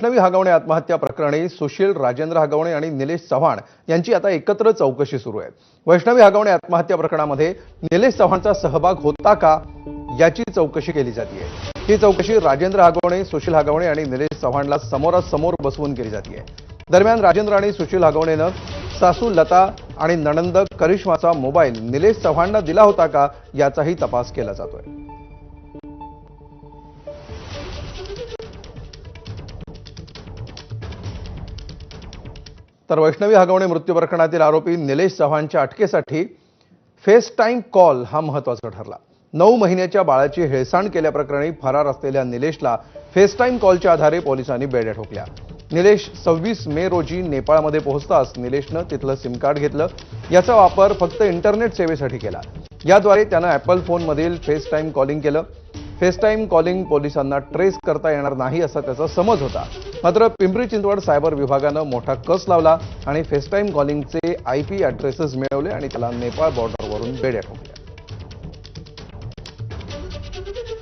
वैष्णवी हागवणे आत्महत्या प्रकरणी सुशील राजेंद्र हागवणे आणि निलेश चव्हाण यांची आता एकत्र चौकशी सुरू आहे. वैष्णवी हागवणे आत्महत्या प्रकरणामध्ये निलेश चव्हाणचा सहभाग होता का याची चौकशी केली जाते ही चौकशी राजेंद्र हागवणे सुशील हागवणे आणि निलेश चव्हाणला समोरासमोर बसवून केली जाते दरम्यान राजेंद्र आणि सुशील हागवणेनं सासू लता आणि नणंद करिश्माचा मोबाईल निलेश चव्हाणनं दिला होता का याचाही तपास केला जातोय. तर वैष्णवी हगवणे मृत्यू प्रकरणातील आरोपी निलेश चव्हाणच्या अटकेसाठी फेस टाईम कॉल हा महत्त्वाचा ठरला. नऊ महिन्याच्या बाळाची हेळसांड केल्याप्रकरणी फरार असलेल्या निलेशला फेस टाईम कॉलच्या आधारे पोलिसांनी बेड्या ठोकल्या. निलेश सव्वीस मे रोजी नेपाळमध्ये पोहोचताच निलेशनं तिथलं सिमकार्ड घेतलं. याचा वापर फक्त इंटरनेट सेवेसाठी केला. याद्वारे त्यानं ॲपल फोनमधील फेस टाईम कॉलिंग केलं. फेसटाईम कॉलिंग पोलिसांना ट्रेस करता येणार नाही असा त्याचा समज होता. मात्र पिंपरी चिंचवड सायबर विभागानं मोठा कस लावला आणि फेसटाईम कॉलिंगचे आय पी ॲड्रेसेस मिळवले आणि त्याला नेपाळ बॉर्डरवरून बेड्या ठोकल्या.